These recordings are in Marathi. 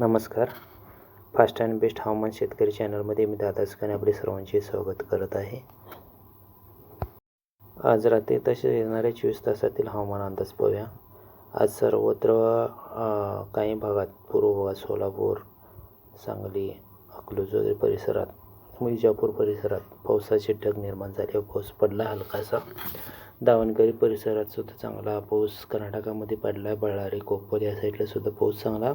नमस्कार. फास्ट अँड बेस्ट हवामान शेतकरी चॅनलमध्ये मी दादा सुखाने आपले सर्वांचे स्वागत करत आहे. आज रात्री तसेच येणाऱ्या चोवीस तासातील हवामान अंदाज पाहूया. आज सर्वत्र काही भागात पूर्व भागात सोलापूर सांगली अकलूज वगैरे परिसरात विजापूर परिसरात पावसाचे ढग निर्माण झाले. पाऊस पडला हलकासा. दावणगिरी परिसरात सुद्धा चांगला पाऊस. कर्नाटकामध्ये पडला बळारी कोप्पल या साईडला सुद्धा पाऊस चांगला.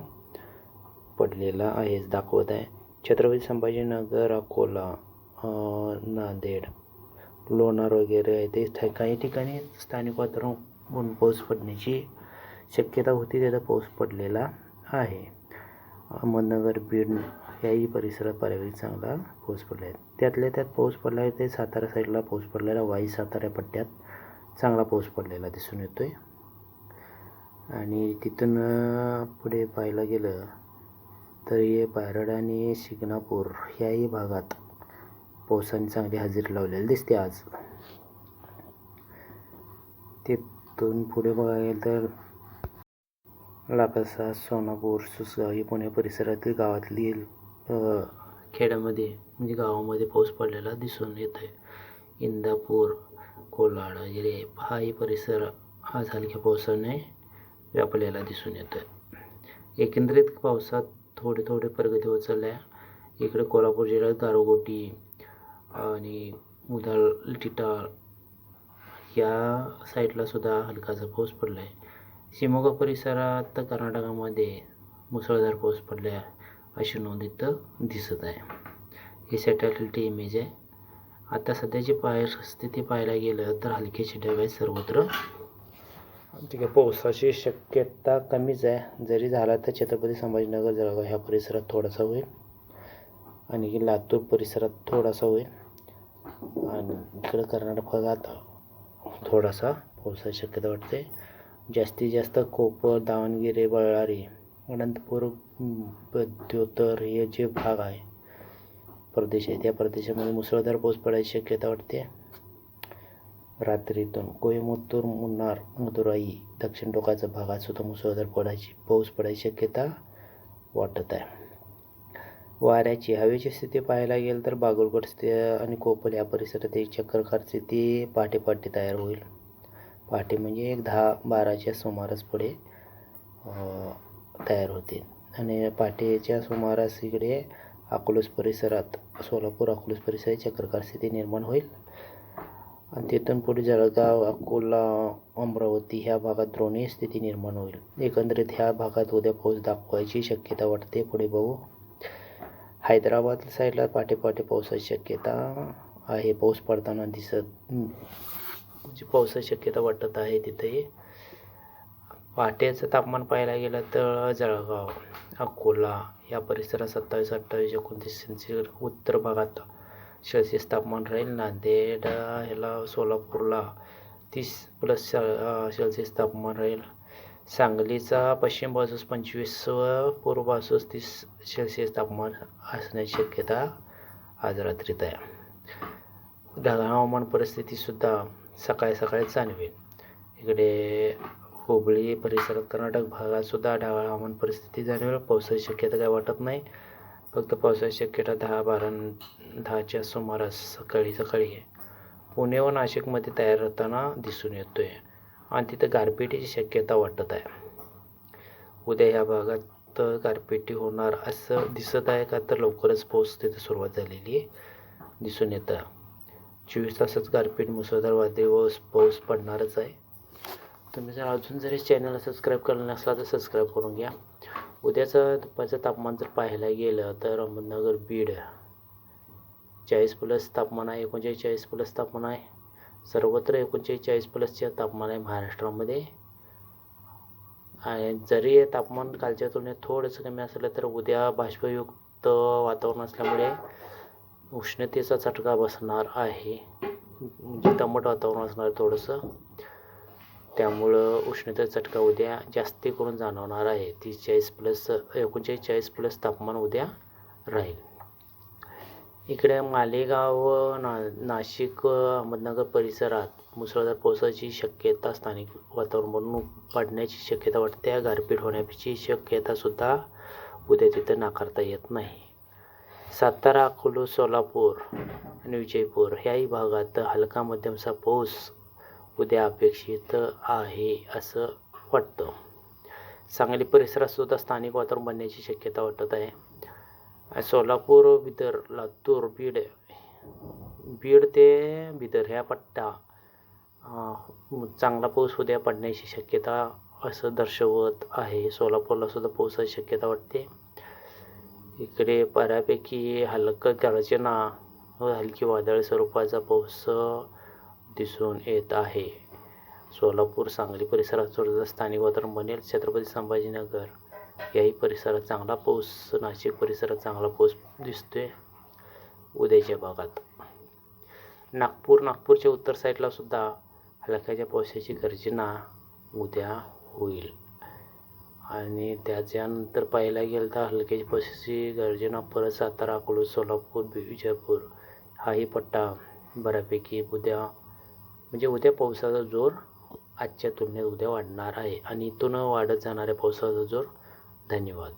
पडलेला आहे. दाखवत आहे. छत्रपती संभाजीनगर अकोला नांदेड लोणार वगैरे आहे. ते काही ठिकाणी स्थानिक वातावरण पाऊस पडण्याची शक्यता होती. तिथं पाऊस पडलेला आहे. अहमदनगर बीड याही परिसरात पर्यावरण चांगला पाऊस पडला आहे. त्यातल्या त्यात पाऊस पडला आहे. ते सातारा साईडला पाऊस पडलेला वाई सातारा पट्ट्यात चांगला पाऊस पडलेला दिसून येतो आहे आणि तिथून पुढे पाहायला गेलं तर हे पायरड आणि शिंगणापूर ह्याही भागात पावसाने चांगली हजेरी लावलेली दिसते आज. तिथून पुढे बघायला गेलं तर लापासा सोनापूर सुसगाव ही पुणे परिसरातील गावातली खेड्यामध्ये म्हणजे गावामध्ये पाऊस पडलेला दिसून येत आहे इंदापूर कोलाड वगैरे हाही परिसर आज हलक्या पावसाने व्यापलेला दिसून येतो आहे एकंदरीत पावसात थोडे थोडे प्रगती होत चालल्या इकडे कोल्हापूर जिल्ह्यात गारगोटी आणि मुदाल टिटाळ या साईडला सुद्धा हलकासा पाऊस पडला आहे शिमोगा परिसरात कर्नाटकामध्ये मुसळधार पाऊस पडला अशी नोंद इथं दिसत आहे. ही सॅटेलाईट इमेज आहे. आता सध्याची पाय स्थिती पाहायला गेलं तर हलक्याची ढग आहे सर्वत्र ठीक आहे पावसाची शक्यता कमीच आहे. जरी झाला तर छत्रपती संभाजीनगर जळगाव ह्या परिसरात थोडासा होईल. आणि लातूर परिसरात थोडासा होईल. आणि इकडं कर्नाटक भागात थोडासा पावसाची शक्यता वाटते. जास्तीत जास्त कोपर दावणगिरी बळारी अनंतपूर बद्योतर हे जे भाग आहे प्रदेश आहे त्या प्रदेशामध्ये मुसळधार पाऊस पडायची शक्यता वाटते. रात्रीतून कोईमुत्तूर मुन्नार मदुराई दक्षिण टोकाच्या भागात सुद्धा मुसळधार पडायची पाऊस पडायची शक्यता वाटत आहे. वाऱ्याची हवेची स्थिती पाहायला गेलं तर बागुलगड आणि कोपल या परिसरात एक चक्करकार स्थिती पहाटे पहाटे तयार होईल. पहाटे म्हणजे एक दहा बाराच्या सुमारास पुढे तयार होते. आणि पहाटेच्या सुमारास इकडे अकोलोस परिसरात सोलापूर अकलूज परिसरात चक्रकार स्थिती निर्माण होईल. आणि तिथून पुढे जळगाव अकोला अमरावती ह्या भागात द्रोणीय स्थिती निर्माण होईल. एकंदरीत ह्या भागात उद्या पाऊस दाखवायची शक्यता वाटते. पुढे बघू. हैदराबाद साईडला पाठीपाठी पावसाची शक्यता आहे. पाऊस पडताना दिसत म्हणजे पावसाची शक्यता वाटत आहे तिथेही. पहाटेचं तापमान पाहायला गेलं तर जळगाव अकोला या परिसरात सत्तावीस अठ्ठावीस एकोणतीस सेल्सिअस उत्तर भागात सेल्सिअस तापमान राहील नांदेड ह्याला सोलापूरला तीस प्लस सेल्सिअस तापमान राहील सांगलीचा पश्चिम बाजूस पंचवीस व पूर्व बाजूस तीस सेल्सिअस तापमान असण्याची शक्यता आज रात्रीत आहे. ढगाळ हवामान परिस्थितीसुद्धा सकाळी सकाळी जाणवेल. इकडे हुबळी परिसरात कर्नाटक भागातसुद्धा ढगाळ हवामान परिस्थिती जाणवेल. पावसाची शक्यता काय वाटत नाही. फक्त पावसाची शक्यता दहा बारा दहाच्या सुमारास सकाळी सकाळी आहे. पुणे व नाशिकमध्ये तयार होताना दिसून येतो आहे आणि तिथं गारपिटीची शक्यता वाटत आहे. उद्या ह्या भागात गारपिटी होणार असं दिसत आहे का? तर लवकरच पाऊस तिथं सुरुवात झालेली आहे दिसून येतं. चोवीस तासच गारपीट मुसळधार वादळी व पाऊस पडणारच आहे. तुम्ही जर अजून जरी चॅनलला सबस्क्राईब केलं नसला तर सबस्क्राईब करून घ्या. उद्याचं दुपारचं तापमान जर पाहायला गेलं तर अहमदनगर बीड चाळीस प्लस तापमान आहे एकोणचाळीस प्लस तापमान आहे. सर्वत्र एकोणचाळीस प्लसचे तापमान आहे महाराष्ट्रामध्ये. आणि जरी हे तापमान कालच्या तुलनेत थोडंसं कमी असलं तर उद्या बाष्पयुक्त वातावरण असल्यामुळे उष्णतेचा चटका बसणार आहे. म्हणजे दमट वातावरण असणार थोडंसं. त्यामुळं उष्णतेचा चटका उद्या जास्ती करून जाणवणार आहे. तीस चाळीस प्लस एकोणचाळीस चाळीस प्लस तापमान उद्या राहील. इकडे मालेगाव ना नाशिक अहमदनगर परिसरात मुसळधार पावसाची शक्यता स्थानिक वातावरण पडण्याची शक्यता वाटते. गारपीट होण्याची शक्यतासुद्धा उद्या तिथं नाकारता येत नाही. सातारा अकोलू सोलापूर आणि विजयपूर ह्याही भागात हलका मध्यमचा पाऊस उद्या अपेक्षित आहे असं वाटतं. सांगली परिसरात सुद्धा स्थानिक वातावरण बनण्याची शक्यता वाटत आहे. सोलापूर बिदर लातूर बीड बीड ते बिदर ह्या पट्टा चांगला पाऊस उद्या पडण्याची शक्यता असं दर्शवत आहे. सोलापूरला सुद्धा पावसाची शक्यता वाटते. इकडे बऱ्यापैकी हलकं गर्जना व हलकी वादळ स्वरूपाचा पाऊस दिसून येत आहे. सोलापूर सांगली परिसरात सुद्धा स्थानिक वातावरण बनेल छत्रपती संभाजीनगर. याही परिसरात चांगला पाऊस नाशिक परिसरात चांगला पाऊस दिसतोय उद्याच्या भागात. नागपूर नागपूरच्या उत्तर साईडला सुद्धा हलक्याच्या पावसाची गर्जना उद्या होईल. आणि त्याच्यानंतर पाहायला गेलं तर हलक्याच्या पावसाची गर्जना परत सातारा अकोला सोलापूर विजापूर हाही पट्टा बऱ्यापैकी उद्या म्हणजे उद्या पावसाचा जोर आजच्या तुलनेत उद्या वाढणार आहे आणि इथून वाढत जाणाऱ्या पावसाचा जोर धन्यवाद.